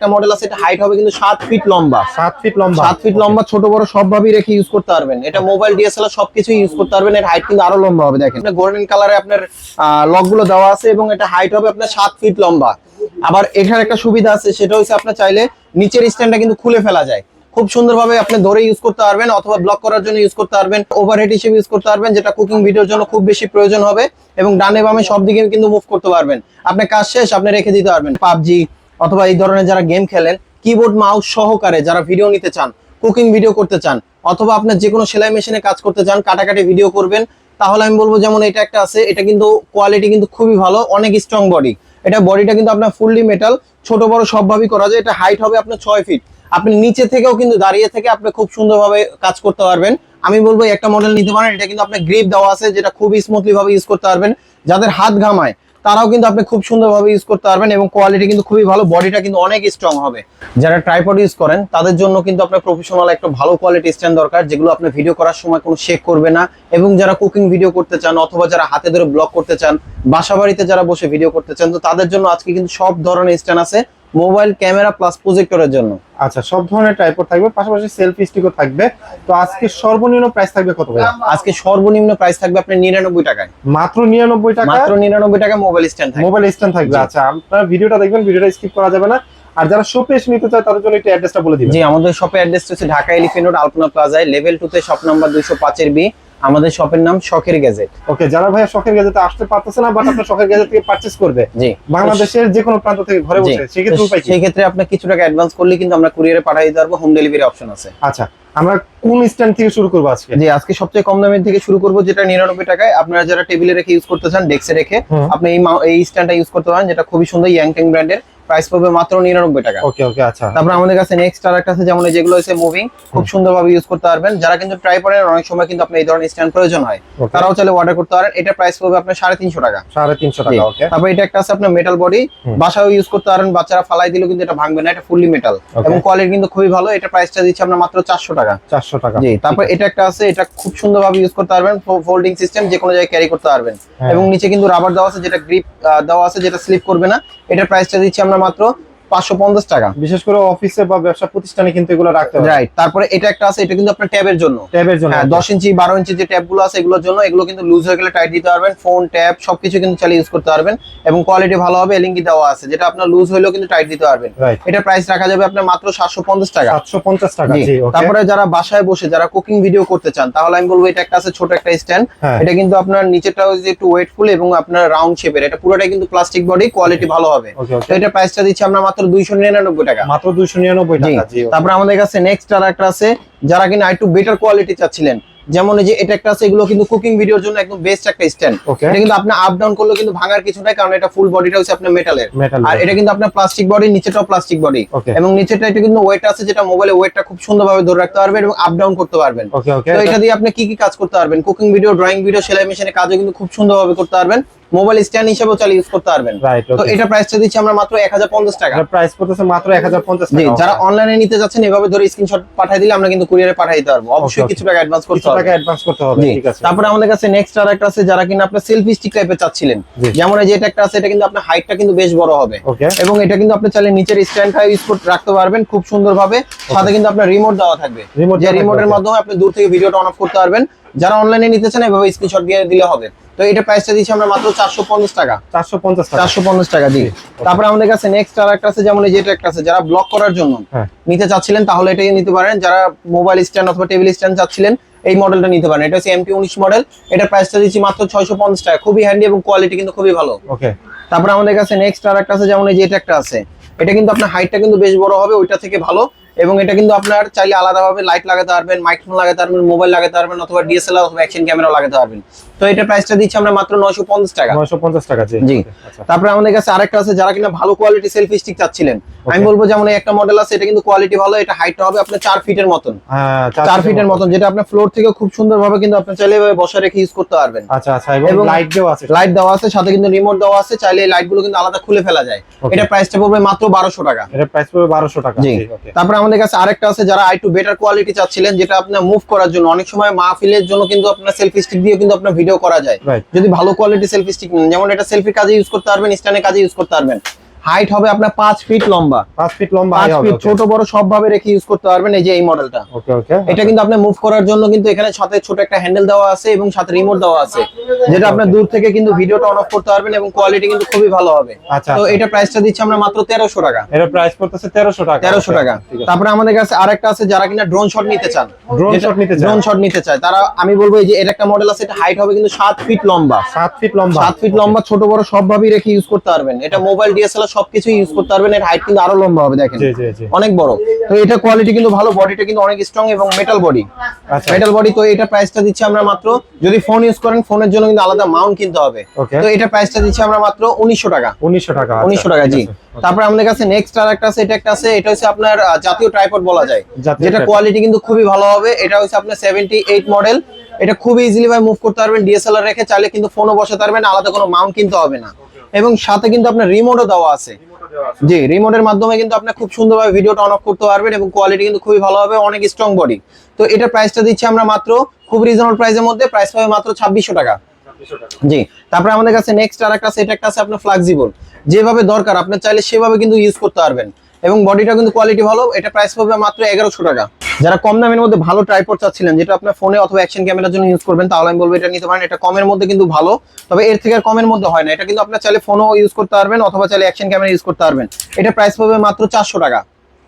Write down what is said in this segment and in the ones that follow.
একটা মডেল আছে এটা হাইট হবে কিন্তু সাত ফিট লম্বা। সাত ফিট লম্বা। সাত ফিট লম্বা ছোট বড় সব ভাবেই রেখে ইউজ করতে পারবেন। এটা মোবাইল ডিএসএলআর সবকিছু ইউজ করতে পারবেন। এর হাইট কিন্তু আরও লম্বা হবে দেখেন। এটা গোল্ডেন কালারে আপনার লকগুলো দেওয়া আছে এবং এটা হাইট হবে আপনার সাত ফিট লম্বা। আবার এখানে একটা সুবিধা আছে সেটা হচ্ছে আপনার চাইলে নিচের স্ট্যান্ডটা কিন্তু খুলে ফেলা যায়। খুব সুন্দরভাবে আপনি ধরে ইউজ করতে পারবেন অথবা ব্লক করার জন্য ইউজ করতে পারবেন। ওভারহেড হিসেবে ইউজ করতে পারবেন যেটা কুকিং ভিডিওর জন্য খুব বেশি প্রয়োজন হবে এবং ডানে বামে সব দিকে কিন্তু মুভ করতে পারবেন। আপনি কাজ শেষ আপনি রেখে দিতে পারবেন। পাবজি অথবা এই ধরনের যারা গেম খেলেন কিবোর্ড মাউস সহকারে যারা ভিডিও নিতে চান কুকিং ভিডিও করতে চান, অথবা আপনার যে কোনো সেলাই মেশিনে কাজ করতে চান, কাটাকাটি ভিডিও করবেন, তাহলে আমি বলব যেমন এটা একটা আছে, এটা কিন্তু কোয়ালিটি কিন্তু খুবই ভালো, অনেক স্ট্রং বডি এটা বডিটা কিন্তু আপনার ফুললি মেটাল ছোট, বড় সবভাবেই করা যায়। এটা হাইট হবে আপনার ছয় ফিট আপনি নিচে থেকেও কিন্তু দাঁড়িয়ে থেকে আপনি খুব সুন্দরভাবে কাজ করতে পারবেন। আমি বলব একটা মডেল নিতে পারেন, এটা কিন্তু আপনার গ্রিপ দেওয়া আছে, যেটা খুবই স্মুথলি ভাবে ইউজ করতে পারবেন। যাদের হাত ঘামায় তারাও কিন্তু আপনি খুব সুন্দরভাবে ইউজ করতে পারবেন এবং কোয়ালিটি কিন্তু খুবই ভালো বডিটা কিন্তু অনেক স্ট্রং হবে। যারা ট্রাইপড ইউজ করেন, তাদের জন্য কিন্তু আপনার প্রফেশনাল একটা ভালো কোয়ালিটি স্ট্যান্ড দরকার, যেগুলো আপনি ভিডিও করার সময় কোনো শেক করবে না এবং যারা কুকিং ভিডিও করতে চান অথবা যারা হাতে ধরে ব্লগ করতে চান বাসা বাড়িতে যারা বসে ভিডিও করতে চান, তো তাদের জন্য আজকে কিন্তু সব ধরনের স্ট্যান্ড আছে মোবাইল ক্যামেরা প্লাস প্রজেক্টরের জন্য। আচ্ছা সব ধরনের টাইপর থাকবে পাশাপাশি সেলফি স্টিকও থাকবে। তো আজকে সর্বনিম্ন প্রাইস থাকবে কত ভাই আজকে সর্বনিম্ন প্রাইস থাকবে আপনার নিরানব্বই টাকায়। মাত্র নিরানব্বই টাকা? মাত্র নিরানব্বই টাকা মোবাইল স্ট্যান্ড থাকবে। মোবাইল স্ট্যান্ড থাকবে। আচ্ছা আপনারা ভিডিওটা দেখবেন ভিডিওটা স্কিপ করা যাবে না। আর যারা শপে এসে নিতে চায় তাদের জন্য একটু অ্যাড্রেসটা বলে দিবেন। জি আমাদের শপের অ্যাড্রেস হচ্ছে ঢাকা এলিফেন্ট রোড আলপনা প্লাজায় লেভেল টু তে শপ নাম্বার দুইশো পাঁচের বি আমাদের শপের নাম শখের গ্যাজেট ওকে যারা ভাইয়া শখের গ্যাজেটে আসতে পারতেছে না বাট আপনার শখের গ্যাজেট থেকে পারচেজ করবে জি। বাংলাদেশের যে কোনো প্রান্ত থেকে ঘরে। বসে সেক্ষেত্রে উপায় কি? সেই ক্ষেত্রে আপনার কিছু টাকা অ্যাডভান্স করলে কিন্তু আমরা কুরিয়ারে পাঠিয়ে দিতে পারব হোম ডেলিভারি অপশন আছে। আচ্ছা আমরা কোন স্ট্যান্ড থেকে শুরু করব আজকে? জি আজকে সবচেয়ে কম দামের থেকে শুরু করব যেটা নিরানব্বই টাকায়। আপনারা যারা টেবিলে রেখে ইউজ করতে চান ডেস্কে রেখে আপনি এই স্ট্যান্ডটা ইউজ করতে পারেন যেটা খুবই সুন্দর ইয়াংটেং ব্র্যান্ডের প্রাইস পড়বে মাত্র নিরানব্বই টাকা। ওকে ওকে আচ্ছা। তারপর আমাদের কাছে নেক্সট আর একটা আছে যেমন এই যেগুলো হচ্ছে মুভিং খুব সুন্দরভাবে ইউজ করতে পারবেন। যারা কিন্তু ট্রাই করেন অনেক সময় কিন্তু আপনি এই ধরনের স্ট্যান্ড প্রয়োজন হয়। তারাও চাইলে অর্ডার করতে পারেন। এটা প্রাইস পড়বে আপনার সাড়ে তিনশো টাকা। সাড়ে তিনশো জি। টাকা ওকে তারপর এটা একটা আছে আপনার মেটাল বডি। বাসাও ইউজ করতে পারেন বাচ্চারা ফালাই দিলেও কিন্তু এটা ভাঙবে না এটা ফুললি মেটাল এবং কোয়ালিটি কিন্তু খুবই ভালো এটা প্রাইসটা দিচ্ছে আমরা মাত্র চারশো টাকা। চারশো টাকা। জি তারপর এটা একটা আছে এটা খুব সুন্দরভাবে ইউজ করতে পারবেন ফোল্ডিং সিস্টেম যে কোনো জায়গায় ক্যারি করতে পারবেন। হ্যাঁ। এবং নিচে কিন্তু রাবার দেওয়া আছে যেটা গ্রিপ দেওয়া আছে যেটা স্লিপ করবে না এটার প্রাইসটা দিচ্ছি আমরা মাত্র পাঁচশো পঞ্চাশ টাকা। বিশেষ করে অফিসে বা ব্যবসা প্রতিষ্ঠানে কিন্তু এগুলো রাখতে হবে রাইট তারপরে এটা একটা আছে এটা কিন্তু আপনার ট্যাবের জন্য। ট্যাবের জন্য হ্যাঁ দশ ইঞ্চি বারো ইঞ্চি যে ট্যাবগুলো আছে এগুলোর জন্য এগুলো কিন্তু লুজ হয়ে গেলে টাইট দিতে পারবেন। ফোন ট্যাব সবকিছু কিন্তু চালিয়ে ইউজ করতে পারবেন। এবং কোয়ালিটি ভালো হবে এলিঙ্গি দেওয়া আছে যেটা আপনার লুজ হলেও কিন্তু টাইট দিতে পারবেন। এটা প্রাইস রাখা যাবে আপনার মাত্র সাতশো পঞ্চাশ টাকা। সাতশো পঞ্চাশ তারপরে যারা বাসায় বসে যারা কুকিং ভিডিও করতে চান তাহলে আমি বলব এটা একটা আছে ছোট একটা স্ট্যান্ড। এটা কিন্তু আপনার হচ্ছে একটু ওয়েটফুল এবং আপনার রাউন্ড শেপের এটা পুরোটাই কিন্তু প্লাস্টিক বডি কোয়ালিটি ভালো হবে। তো এটা প্রাইসটা দিচ্ছি আমরা মাত্র দুইশো নিরানব্বই টাকা। মাত্র দুইশো নিরানব্বই টাকা. তারপরে আমাদের কাছে নেক্সট আর একটা আছে যারা কিনা একটু বেটার কোয়ালিটি চাচ্ছিলেন। যেমন এই যে এটা একটা আছে এগুলো কিন্তু কুকিং ভিডিওর জন্য একদম বেস্ট একটা স্ট্যান্ড এটা কিন্তু আপনি আপ ডাউন করলে কিন্তু ভাঙার কিছু নাই কারণ এটা ফুল বডিটা হচ্ছে আপনার মেটালের মেটাল আর এটা কিন্তু আপনার প্লাস্টিক বডি নিচেটাও প্লাস্টিক বডি এবং নিচেটা এটা কিন্তু ওয়েট আছে যেটা মোবাইলে ওয়েটটা খুব সুন্দরভাবে ধরে রাখতে পারবেন এবং আপ ডাউন করতে পারবেন। তো এটা দিয়ে আপনি কি কি কাজ করতে পারবেন? কুকিং ভিডিও ড্রয়িং ভিডিও সেলাই মেশিনে কাজও কিন্তু খুব সুন্দরভাবে করতে পারবেন। মোবাইল স্ট্যান্ড হিসেবেও চালিয়ে ইউজ করতে পারবেন। তো এটা প্রাইসটা দিচ্ছি আমরা মাত্র এক হাজার পঞ্চাশ টাকা। এটা প্রাইস পড়তেছে মাত্র এক হাজার পঞ্চাশ জি টাকা যারা অনলাইনে নিতে যাচ্ছেন এভাবে ধরে স্ক্রিনশট পাঠিয়ে দিলে আমরা কিন্তু কুরিয়ারে পাঠিয়ে দিতে পারব। অবশ্যই কিছু টাকা অ্যাডভান্স করতে কিছু হবে। টাকা অ্যাডভান্স করতে হবে ঠিক আছে। তারপরে আমাদের কাছে নেক্সট আর একটা আছে যারা কিনা আপনার সেলফি স্টিক টাইপের চাচ্ছিলেন। যেমন এই যে এটা একটা আছে এটা কিন্তু আপনার হাইটটা কিন্তু বেশ বড় হবে। এবং এটা কিন্তু আপনি চাইলে নিচের স্ট্যান্ড ইউজ করতে রাখতে পারবেন খুব সুন্দরভাবে। সাথে কিন্তু আপনার রিমোট দেওয়া থাকবে। রিমোট যে রিমোটের মাধ্যমে আপনি দূর থেকে ভিডিওটা অন অফ করতে পারবেন। যারা অনলাইনে নিতে চান এভাবে স্ক্রিনশট দিয়ে দিলে হবে। তো এটা প্রাইসটা দিচ্ছি আমরা মাত্র চারশো পঞ্চাশ টাকা। চারশো পঞ্চাশ টাকা। চারশো পঞ্চাশ টাকা জি। তারপরে আমাদের কাছে নেক্সট আর একটা আছে যেমন এই যে একটা আছে যারা ব্লক করার জন্য হ্যাঁ। নিতে চাচ্ছিলেন তাহলে এটাই নিতে পারেন। যারা মোবাইল স্ট্যান্ড অথবা টেবিল স্ট্যান্ড চাচ্ছিলেন এই মডেলটা নিতে পারেন। এটা হচ্ছে এমটি উনিশ মডেল এটা প্রাইসটা দিচ্ছি মাত্র ছয়শো পঞ্চাশ টাকা। খুবই হ্যান্ডি এবং কোয়ালিটি কিন্তু খুবই ভালো। ওকে। তারপরে আমাদের কাছে নেক্সট আর একটা আছে যেমন এই যে এটা একটা আছে। এটা কিন্তু আপনার হাইটটা কিন্তু বেশ বড় হবে ওইটা থেকে ভালো। এবং এটা কিন্তু আপনার চাইলে আলাদাভাবে লাইট লাগাতে পারবেন মাইক্রোফোন লাগাতে পারবেন মোবাইল লাগাতে পারবেন অথবা ডিএসএলআর অথবা অ্যাকশন ক্যামেরা লাগাতে পারবেন। তো এটা প্রাইসটা দিচ্ছি আমরা মাত্র নয়শো পঞ্চাশ টাকা। নয়শো পঞ্চাশ টাকা জি। আচ্ছা। তারপরে আমাদের কাছে আরেকটা আছে যারা কিনা ভালো কোয়ালিটি সেলফি স্টিক চাচ্ছিলেন। আমি বলব যেমন এই একটা মডেল আছে এটা কিন্তু কোয়ালিটি ভালো এটা হাইটটা হবে আপনার চার ফিটের মতন। হ্যাঁ চার ফিটের মতন। যেটা আপনার ফ্লোর থেকে খুব সুন্দরভাবে কিন্তু আপনি চাইলে এভাবে বসে রেখে ইউজ করতে পারবেন। আচ্ছা আচ্ছা এবং লাইট দেওয়া আছে। লাইট দেওয়া আছে সাথে কিন্তু রিমোট দেওয়া আছে চাইলে এই লাইটগুলো কিন্তু আলাদা খুলে ফেলা যায়. এটা প্রাইসটা পড়বে মাত্র বারোশো টাকা। এটা প্রাইস পড়বে বারোশো টাকা জি। তারপরে আমাদের কাছে আরেকটা আছে যারা একটু বেটার কোয়ালিটি চাচ্ছিলেন যেটা আপনার মুভ করার জন্য। অনেক সময় মাহফিলের জন্য কিন্তু আপনার সেলফি স্টিক দিয়ে কিন্তু আপনার ভিডিও করা যায়। যদি ভালো কোয়ালিটি সেলফি স্টিক নেন যেমন এটা সেলফি কাজে ইউজ করতে পারবেন স্ট্যান্ডে কাজে ইউজ করতে পারবেন। হাইট হবে আপনার পাঁচ ফিট লম্বা। পাঁচ ফিট লম্বা পাঁচ ফিট ছোট বড় সব ভাবে রেখে ইউজ করতে পারবেন এই যে এই মডেলটা ওকে ওকে এটা কিন্তু আপনি মুভ করার জন্য কিন্তু এখানে সাথে ছোট একটা হ্যান্ডেল দেওয়া আছে এবং সাথে রিমোট দেওয়া আছে যেটা আপনার দূর থেকে কিন্তু ভিডিওটা অন অফ করতে পারবেন এবং কোয়ালিটি কিন্তু খুবই ভালো হবে। আচ্ছা তো এটা প্রাইসটা দিচ্ছি আমরা মাত্র তেরোশো টাকা। এর প্রাইস পড়তেছে তেরোশো টাকা। তেরোশো টাকা। তারপরে আমাদের কাছে আরেকটা আছে যারা কিনা ড্রোন শট নিতে চান। ড্রোন শট নিতে চায়? ড্রোন শট নিতে চায়। তারা আমি বলব এই যে এর একটা মডেল আছে এটা হাইট হবে কিন্তু সাত ফিট লম্বা। সাত ফিট লম্বা। সাত ফিট লম্বা ছোট বড় সব ভাবেই রেখে ইউজ করতে পারবেন। এটা মোবাইল ডিএসএলআর সবকিছু ইউজ করতে পারবেন। এর হাইট কিন্তু আরও লম্বা হবে দেখেন। অনেক বড়। তো এটা কোয়ালিটি কিন্তু ভালো বডিটা কিন্তু অনেক স্ট্রং এবং মেটাল বডি আচ্ছা। মেটাল বডি তো এটা প্রাইসটা দিচ্ছি আমরা মাত্র যদি ফোন ইউজ করেন ফোনের জন্য কিন্তু আলাদা মাউন্ট কিনতে হবে। তো এটা প্রাইসটা দিচ্ছি আমরা মাত্র উনিশশো টাকা। উনিশশো টাকা আচ্ছা, উনিশশো টাকা জি। তারপরে আমাদের কাছে নেক্সট আর একটা আছে এটা একটা আছে এটা হচ্ছে আপনার জাতীয় ট্রাইপড বলা যায়। যেটা কোয়ালিটি কিন্তু খুবই ভালো হবে। এটা হচ্ছে আপনার সেভেন্টি এইট মডেল এটা খুবই ইজিলি ভাই মুভ করতে পারবেন ডিএসএলআর রেখে চাইলে কিন্তু ফোনও বসাতে পারবেন আলাদা কোনো মাউন্ট কিনতে হবে না। এবং সাথে কিন্তু আপনার রিমোটও দেওয়া আছে। জি রিমোটের মাধ্যমে কিন্তু আপনি খুব সুন্দরভাবে ভিডিওটা অন অফ করতে পারবেন এবং কোয়ালিটি কিন্তু খুবই ভালো হবে অনেক স্ট্রং বডি তো এটা প্রাইসটা দিচ্ছি আমরা মাত্র খুব রিজনেবল প্রাইসের মধ্যে প্রাইস পাবে মাত্র ছাব্বিশশো টাকা। জি তারপরে আমাদের কাছে নেক্সট আর একটা সেট একটা আছে আপনার ফ্লেক্সিবল যেভাবে দরকার আপনি চাইলে সেভাবে কিন্তু ইউজ করতে পারবেন। এবং বডিটা কিন্তু কোয়ালিটি ভালো, এটা প্রাইস পাবে মাত্র এগারোশো টাকা। যারা কম দামের মধ্যে ভালো ট্রাইপড চাচ্ছিলেন, যেটা আপনার ফোনে অথবা অ্যাকশন ক্যামেরার জন্য ইউজ করবেন, তাহলে আমি বলব এটা নিতে পারেন। এটা কমের মধ্যে কিন্তু ভালো, তবে এর থেকে কমের মধ্যে হয় না। এটা কিন্তু আপনার চাইলে ফোনও ইউজ করতে পারবেন, অথবা চাইলে অ্যাকশন ক্যামেরা ইউজ করতে পারবেন। এটা প্রাইস পাবে মাত্র চারশো টাকা।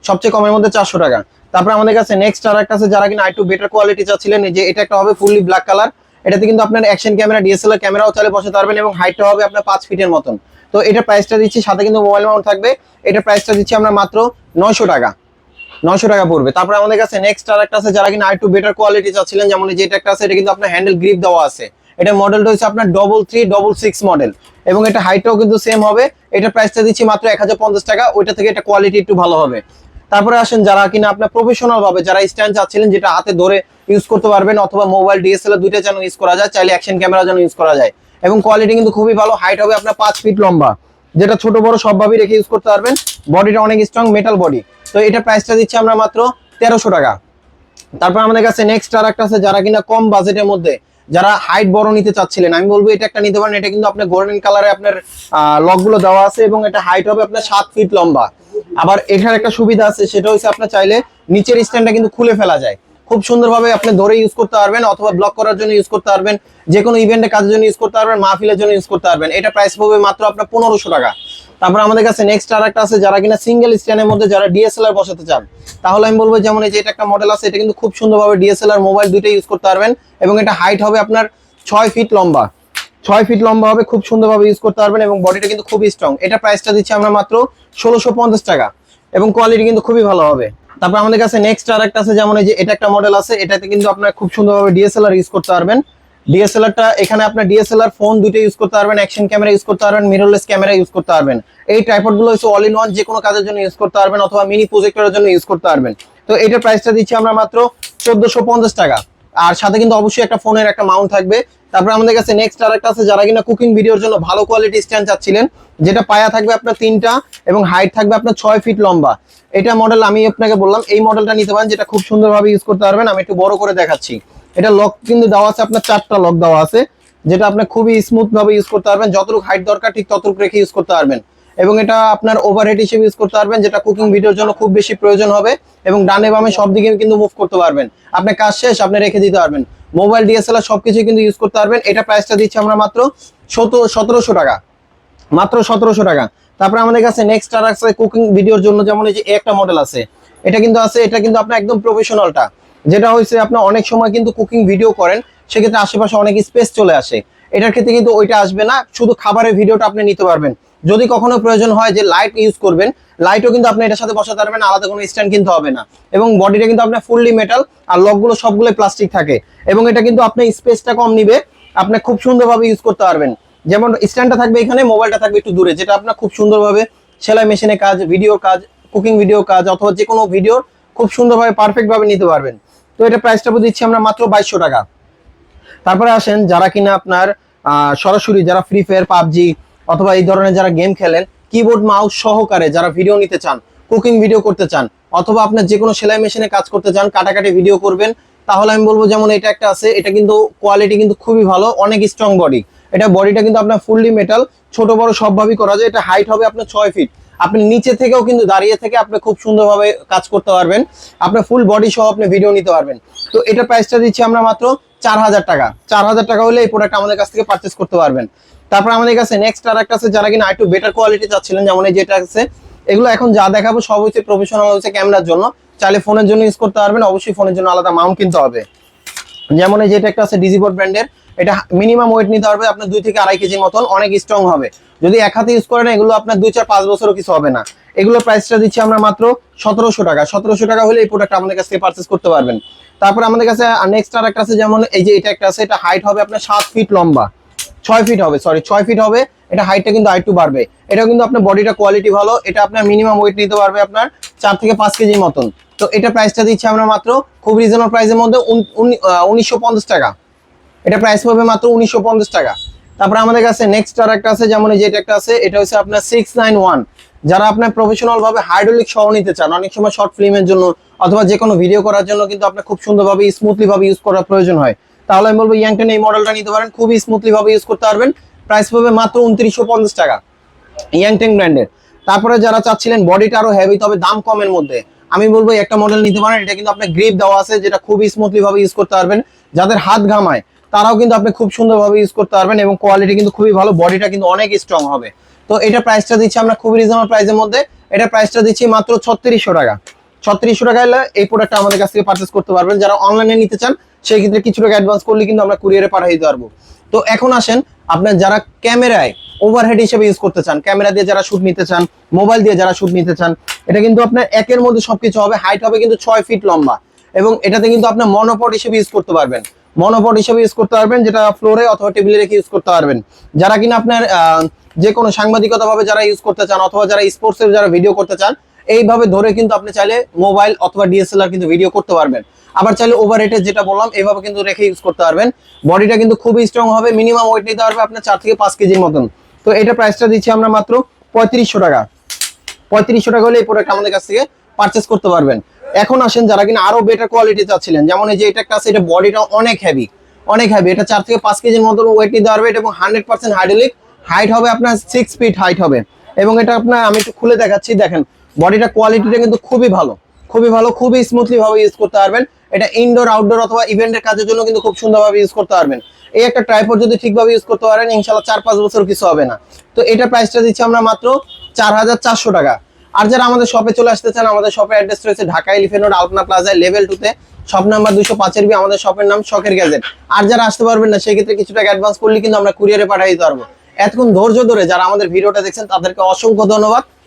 সবচেয়ে কমের মধ্যে চারশো টাকা। তারপরে আমাদের কাছে নেক্সট আর একটা আছে, যারা কিনা আইটু বেটার কোয়ালিটি চাচ্ছিলেন যে এটা একটা হবে ফুললি ব্ল্যাক কালার এটাতে কিন্তু আপনার অ্যাকশন ক্যামেরা ডিএসএলআর ক্যামেরাও চালে বসাতে পারবেন এবং হাইটটা হবে আপনার পাঁচ ফিটের মতন। তো এটা প্রাইসটা দিচ্ছি, সাথে কিন্তু মোবাইল মাউন্ট থাকবে। এটা প্রাইসটা দিচ্ছি আমরা মাত্র নয়শো টাকা। নশো টাকা পড়বে। তারপরে আমাদের কাছে নেক্সট আর একটা আছে, যারা কিনা আরেকটু বেটার কোয়ালিটি চাচ্ছিলেন, যেমন এই যে এটা একটা আছে, এটা কিন্তু আপনার হ্যান্ডেল গ্রিপ দেওয়া আছে। এটা মডেলটা হচ্ছে আপনার double three double six model এবং এটা হাইটটাও কিন্তু সেম হবে। এটা প্রাইসটা দিচ্ছি মাত্র এক হাজার পঞ্চাশ টাকা। ওইটা থেকে এটা কোয়ালিটি একটু ভালো হবে। তারপরে আসেন যারা কিনা আপনার প্রফেশনাল ভাবে, যারা স্ট্যান্ড চাচ্ছিলেন, যেটা হাতে ধরে ইউজ করতে পারবেন, অথবা মোবাইল ডিএসএলআর দুইটা যেন ইউজ করা যায়, চাইলে অ্যাকশন ক্যামেরা যেন ইউজ করা যায়। এবং কোয়ালিটি কিন্তু খুবই ভালো হাইট হবে আপনার পাঁচ ফিট লম্বা। যেটা ছোট বড় সবভাবেই রেখে ইউজ করতে পারবেন। বডিটা অনেক স্ট্রং মেটাল বডি তো এটা প্রাইসটা দিচ্ছি আমরা মাত্র তেরোশো টাকা। তারপর আমাদের কাছে নেক্সট আর একটা আছে, যারা কিনা কম বাজেটের মধ্যে, যারা হাইট বড় নিতে চাচ্ছিলেন, আমি বলব এটা একটা নিতে পারেন, এটা কিন্তু আপনার গোল্ডেন কালারে আপনার লকগুলো দেওয়া আছে এবং এটা হাইট হবে আপনার সাত ফিট লম্বা। আবার এখানে একটা সুবিধা আছে, সেটা হচ্ছে আপনার চাইলে নিচের স্ট্যান্ডটা কিন্তু খুলে ফেলা যায়। খুব সুন্দরভাবে আপনি ধরে ইউজ করতে পারবেন অথবা ব্লক করার জন্য ইউজ করতে পারবেন। যে কোনো ইভেন্টে কাজের জন্য ইউজ করতে পারবেন, মাহফিলের জন্য ইউজ করতে পারবেন। এটা প্রাইস পড়বে মাত্র আপনার পনেরোশো টাকা। তারপর আমাদের কাছে নেক্সট আর একটা আছে, যারা কিনা সিঙ্গেল স্ট্যান্ডের মধ্যে যারা ডিএসএলআর বসাতে চান, তাহলে আমি বলব যেমন এই যে এটা একটা মডেল আছে, এটা কিন্তু খুব সুন্দরভাবে ডিএসএলআর মোবাইল দুইটা ইউজ করতে পারবেন এবং এটা হাইট হবে আপনার ছয় ফিট লম্বা। ছয় ফিট লম্বা হবে, খুব সুন্দরভাবে ইউজ করতে পারবেন এবং বডিটা কিন্তু খুবই স্ট্রং এটা প্রাইসটা দিচ্ছি আমরা মাত্র ষোলোশো টাকা এবং কোয়ালিটি কিন্তু খুবই ভালো হবে। তারপর আমাদের কাছে নেক্সট আর একটা আছে, যেমন এই যে এটা একটা মডেল আছে, এটাতে কিন্তু আপনারা খুব সুন্দরভাবে ডিএসএলআর ইউজ করতে পারবেন। ডিএসএলআরটা এখানে আপনার ডিএসএলআর ফোন দুটো ইউজ করতে পারবেন অ্যাকশন ক্যামেরা ইউজ করতে পারবেন মিররলেস ক্যামেরা ইউজ করতে পারবেন। এই ট্রাইপডগুলো হচ্ছে অল ইন ওয়ান যে কোনো কাজের জন্য ইউজ করতে পারবেন, অথবা মিনি প্রজেক্টরের জন্য ইউজ করতে পারবেন। তো এটার প্রাইসটা দিচ্ছি আমরা মাত্র চোদ্দশো টাকা। আর সাথে কিন্তু অবশ্যই একটা ফোনের একটা মাউন্ট থাকবে। তারপর আমাদের কাছে নেক্সট আর একটা আছে, যারা কিনা কুকিং ভিডিওর জন্য ভালো কোয়ালিটি স্ট্যান্ড চাচ্ছিলেন, যেটা পায়া থাকবে আপনার তিনটা এবং হাইট থাকবে আপনার ছয় ফিট লম্বা। এটা মডেল আমি আপনাকে বললাম, এই মডেলটা নিতে পারেন, যেটা খুব সুন্দরভাবে ইউজ করতে পারবেন, আমি একটু বড় করে দেখাচ্ছি। এটা লক কিন্তু দেওয়া আছে, আপনার চারটা লক দেওয়া আছে, যেটা আপনি খুবই স্মুথভাবে ইউজ করতে পারবেন, যতটুকু হাইট দরকার ঠিক ততটুকু রেখে ইউজ করতে পারবেন। এবং এটা আপনার ওভারহেড হিসেবে ইউজ করতে পারবেন, যেটা কুকিং ভিডিওর জন্য খুব বেশি প্রয়োজন হবে এবং ডানে বামে সব দিকে কিন্তু মুভ করতে পারবেন। আপনি কাজ শেষ, আপনি রেখে দিতে পারবেন। মোবাইল ডিএসএলআর সবকিছু কিন্তু ইউজ করতে পারবেন। এটা প্রাইসটা দিচ্ছি আমরা মাত্র সতেরোশো টাকা। মাত্র সতেরোশো টাকা। তারপরে আমাদের কাছে নেক্সট আর আছে কুকিং ভিডিওর জন্য যেমন এই যে একটা মডেল আছে, এটা কিন্তু আছে, এটা কিন্তু আপনার একদম প্রফেশনালটা যেটা হয়েছে আপনার অনেক সময় কিন্তু কুকিং ভিডিও করেন, সেক্ষেত্রে আশেপাশে অনেক স্পেস চলে আসে। এটার ক্ষেত্রে কিন্তু ওইটা আসবে না, শুধু খাবারের ভিডিওটা আপনি নিতে পারবেন। যদি কখনো প্রয়োজন হয় যে লাইট ইউজ করবেন লাইটও কিন্তু আপনি এটার সাথে বসাতে পারবেন, আলাদা কোনো স্ট্যান্ড কিনতে হবে না। এবং বডিটা কিন্তু আপনার ফুললি মেটাল আর লকগুলো সবগুলো প্লাস্টিক থাকে। এবং এটা কিন্তু আপনি স্পেসটা কম নিবে, আপনি খুব সুন্দরভাবে ইউজ করতে পারবেন। যেমন স্ট্যান্ডটা থাকবে এখানে মোবাইলটা থাকবে একটু দূরে, যেটা আপনার খুব সুন্দরভাবে সেলাই মেশিনে কাজ ভিডিও কাজ কুকিং ভিডিও কাজ, অথবা যে কোনো ভিডিও খুব সুন্দরভাবে পারফেক্টভাবে নিতে পারবেন। তো এটা প্রাইসটা দিচ্ছি আমরা মাত্র বাইশশো টাকা। তারপরে আসেন, যারা কিনা আপনার সরাসরি যারা ফ্রি ফায়ার পাবজি অথবা এই ধরনের যারা গেম খেলেন কিবোর্ড মাউস সহকারে যারা ভিডিও নিতে চান কুকিং ভিডিও করতে চান, অথবা আপনার যে কোনো সেলাই মেশিনে কাজ করতে চান, কাটাকাটি ভিডিও করবেন, তাহলে আমি বলব যেমন এটা একটা আছে, এটা কিন্তু কোয়ালিটি কিন্তু খুবই ভালো, অনেক স্ট্রং বডি এটা বডিটা কিন্তু আপনার ফুললি মেটাল ছোট, বড় সবভাবেই করা যায়। এটা হাইট হবে আপনার ছয় ফিট আপনি নিচে থেকেও কিন্তু দাঁড়িয়ে থেকে আপনি খুব সুন্দরভাবে কাজ করতে পারবেন। আপনার ফুল বডি সহ আপনি ভিডিও নিতে পারবেন। তো এটা প্রাইসটা দিচ্ছি আমরা মাত্র চার হাজার টাকা। চার হাজার টাকা হলে এই প্রোডাক্ট আমাদের কাছ থেকে পারচেস করতে পারবেন। তারপর আমাদের কাছে নেক্সট আর একটা আছে যারা কিনা একটু বেটার কোয়ালিটি চাচ্ছিলেন, যেমন এই যেটা আছে, এগুলো এখন যা দেখাবো সব হচ্ছে প্রফেশনাল হচ্ছে ক্যামেরার জন্য। চাইলে ফোনের জন্য ইউজ করতে পারবেন, অবশ্যই ফোনের জন্য আলাদা মাউন্ট কিনতে হবে। যেমন এই যেটা একটা আছে ডিজিবোর্ড ব্র্যান্ডের এটা মিনিমাম ওয়েট নিতে পারবে আপনার দুই থেকে আড়াই কেজির মতন, অনেক স্ট্রং হবে। যদি এক হাতে ইউজ করেন, এগুলো আপনার দুই চার পাঁচ বছরও কিছু হবে না। এগুলো প্রাইসটা দিচ্ছি আমরা মাত্র সতেরোশো টাকা। সতেরোশো টাকা হলে এই প্রোডাক্ট আমাদের কাছ থেকে পারচেস করতে পারবেন। তারপর আমাদের কাছে নেক্সট আর একটা আছে, যেমন এই যে এটা একটা আছে, এটা হাইট হবে আপনার সাত ফিট লম্বা। ছয় ফিট হবে সরি ছয় ফিট হবে, এটা হাইটটা কিন্তু আরেকটু বাড়বে। এটা কিন্তু আপনার বডিটা কোয়ালিটি ভালো, এটা আপনার মিনিমাম ওয়েট নিতে পারবে আপনার চার থেকে পাঁচ কেজির মতন। তো এটা প্রাইসটা দিচ্ছি আমরা মাত্র খুব রিজনেবল প্রাইসের মধ্যে উনিশশো পঞ্চাশ টাকা। এটা প্রাইস পাবে মাত্র উনিশশো পঞ্চাশ টাকা। তারপরে আমাদের কাছে নেক্সট আর একটা আছে, যেমন এই যে এটা একটা আছে, এটা হচ্ছে আপনার সিক্স নাইন ওয়ান যারা আপনার প্রফেশনাল ভাবে হাইড্রোলিক সহ নিতে চান, অনেক সময় শর্ট ফিল্মের জন্য অথবা যে কোনো ভিডিও করার জন্য কিন্তু আপনার খুব সুন্দরভাবে স্মুথলি ভাবে ইউজ করার প্রয়োজন হয়। তাহলে আমি বলব ইয়াংটেন এই মডেলটা নিতে পারেন। খুবই স্মুথলি ভাবে ইউজ করতে পারবেন। প্রাইস পাবে মাত্র উনত্রিশশো পঞ্চাশ টাকা। ইয়াংটেং ব্র্যান্ডের তারপরে যারা চাচ্ছিলেন বডিটা আরও হেভি তবে দাম কমের মধ্যে। আমি বলব একটা মডেল নিতে পারেন। এটা কিন্তু আপনার গ্রিপ দেওয়া আছে, যেটা খুবই স্মুথলি ভাবে ইউজ করতে পারবেন। যাদের হাত ঘামায়, তারাও কিন্তু আপনি খুব সুন্দরভাবে ইউজ করতে পারবেন এবং কোয়ালিটি কিন্তু খুবই ভালো বডিটা কিন্তু অনেক স্ট্রং হবে। তো এটা প্রাইসটা দিচ্ছি আমরা খুবই রিজনেবল প্রাইসের মধ্যে। এটা প্রাইসটা দিচ্ছি মাত্র ছত্রিশশো টাকা। ছত্রিশশো টাকা হলে এই প্রোডাক্টটা আমাদের কাছ থেকে পারচেস করতে পারবেন। যারা অনলাইনে নিতে চান সেই ক্ষেত্রে কিছু টাকা অ্যাডভান্স করলে কিন্তু আমরা কুরিয়ারে পাঠিয়ে দিতে পারব। তো এখন আসেন, আপনার যারা ক্যামেরায় ওভারহেড হিসেবে ইউজ করতে চান, ক্যামেরা দিয়ে যারা শুট নিতে চান মোবাইল দিয়ে যারা শুট নিতে চান, এটা কিন্তু আপনার একের মধ্যে সবকিছু হবে হাইট হবে কিন্তু ছয় ফিট লম্বা এবং এটাতে কিন্তু আপনার মনোপড হিসেবে ইউজ করতে পারবেন। মনোপড হিসেবে ইউজ করতে পারবেন, যেটা ফ্লোরে অথবা টেবিলে রেখে ইউজ করতে পারবেন। যারা কিনা আপনার যে কোনো সাংবাদিকতা ভাবে যারা ইউজ করতে চান অথবা যারা স্পোর্টস এর যারা ভিডিও করতে চান এইভাবে ধরে কিন্তু আপনি চাইলে মোবাইল অথবা ডিএসএলআর কিন্তু ভিডিও করতে পারবেন। আবার চাইলে ওভার যেটা বললাম, এইভাবে কিন্তু রেখে ইউজ করতে পারবেন। বডিটা কিন্তু খুবই স্ট্রং হবে মিনিমাম ওয়েট নিতে পারবে আপনার চার থেকে পাঁচ কেজির মতন। তো এটা প্রাইসটা দিচ্ছি আমরা মাত্র পঁয়ত্রিশশো টাকা। পঁয়ত্রিশশো টাকা হলে এই প্রোডাক্ট আমাদের কাছ থেকে পারচেস করতে পারবেন। এখন আসেন যারা কিনা আরও বেটার কোয়ালিটি চাচ্ছিলেন, যেমন এই যে এটা আছে, এটা বডিটা অনেক হেভি অনেক হেভি এটা চার থেকে পাঁচ কেজির মতন ওয়েট নিতে পারবে, এটা এবং হান্ড্রেড পার্সেন্ট হাইড্রোলিক হাইট হবে আপনার সিক্স ফিট হাইট হবে। এবং এটা আপনার, আমি একটু খুলে দেখাচ্ছি, দেখেন বডিটা কোয়ালিটিটা কিন্তু খুবই ভালো। খুবই ভালো, খুবই স্মুথলি ভাবে ইউজ করতে পারবেন। এটা ইনডোর আউটডোর অথবা ইভেন্টের কাজের জন্য কিন্তু খুব সুন্দরভাবে ইউজ করতে পারবেন। এই একটা ট্রাইপড যদি ঠিকভাবে ইউজ করতে পারেন ইনশাল্লাহ চার পাঁচ বছর কিছু হবে না। তো এটা প্রাইসটা দিচ্ছি আমরা মাত্র চার হাজার চারশো টাকা। আর যারা আমাদের শপে চলে আসতে চান, আমাদের শপের অ্যাড্রেস রয়েছে ঢাকা এলিফেন্ট রোড আলপনা প্লাজায় লেভেল টুতে শপ নাম্বার দুশো পাঁচের বি, আমাদের শপের নাম শখের গ্যাজেট আর যারা আসতে পারবেন না, সেক্ষেত্রে কিছু টাকা অ্যাডভান্স করলে কিন্তু আমরা কুরিয়ারে পাঠিয়ে দিতে পারব। এতক্ষণ ধৈর্য ধরে যারা আমাদের ভিডিওটা দেখছেন, তাদেরকে অসংখ্য ধন্যবাদ।